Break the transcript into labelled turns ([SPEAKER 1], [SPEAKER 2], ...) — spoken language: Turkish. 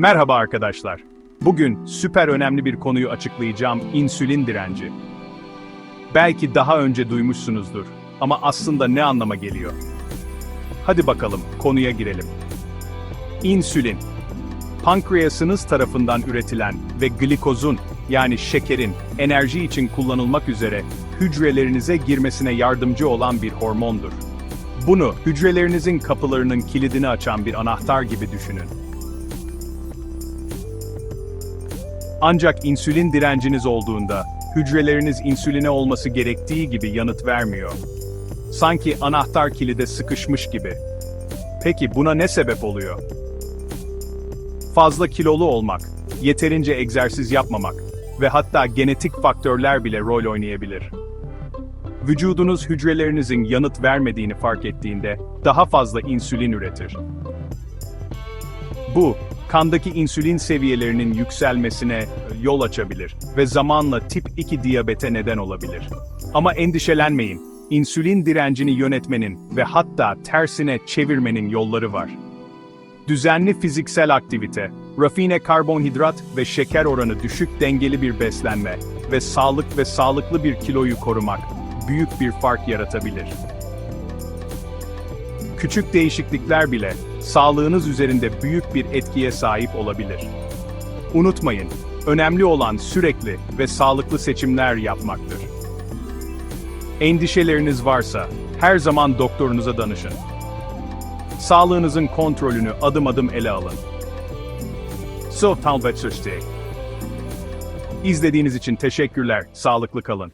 [SPEAKER 1] Merhaba arkadaşlar. Bugün süper önemli bir konuyu açıklayacağım, insülin direnci. Belki daha önce duymuşsunuzdur ama aslında ne anlama geliyor? Hadi bakalım konuya girelim. İnsülin, pankreasınız tarafından üretilen ve glikozun yani şekerin enerji için kullanılmak üzere hücrelerinize girmesine yardımcı olan bir hormondur. Bunu hücrelerinizin kapılarının kilidini açan bir anahtar gibi düşünün. Ancak insülin direnciniz olduğunda, hücreleriniz insüline olması gerektiği gibi yanıt vermiyor. Sanki anahtar kilide sıkışmış gibi. Peki buna ne sebep oluyor? Fazla kilolu olmak, yeterince egzersiz yapmamak ve hatta genetik faktörler bile rol oynayabilir. Vücudunuz hücrelerinizin yanıt vermediğini fark ettiğinde daha fazla insülin üretir. Bu, kandaki insülin seviyelerinin yükselmesine yol açabilir ve zamanla tip 2 diyabete neden olabilir. Ama endişelenmeyin, insülin direncini yönetmenin ve hatta tersine çevirmenin yolları var. Düzenli fiziksel aktivite, rafine karbonhidrat ve şeker oranı düşük dengeli bir beslenme ve sağlık ve sağlıklı bir kiloyu korumak büyük bir fark yaratabilir. Küçük değişiklikler bile sağlığınız üzerinde büyük bir etkiye sahip olabilir. Unutmayın, önemli olan sürekli ve sağlıklı seçimler yapmaktır. Endişeleriniz varsa her zaman doktorunuza danışın. Sağlığınızın kontrolünü adım adım ele alın. So, talvet İzlediğiniz için teşekkürler, sağlıklı kalın.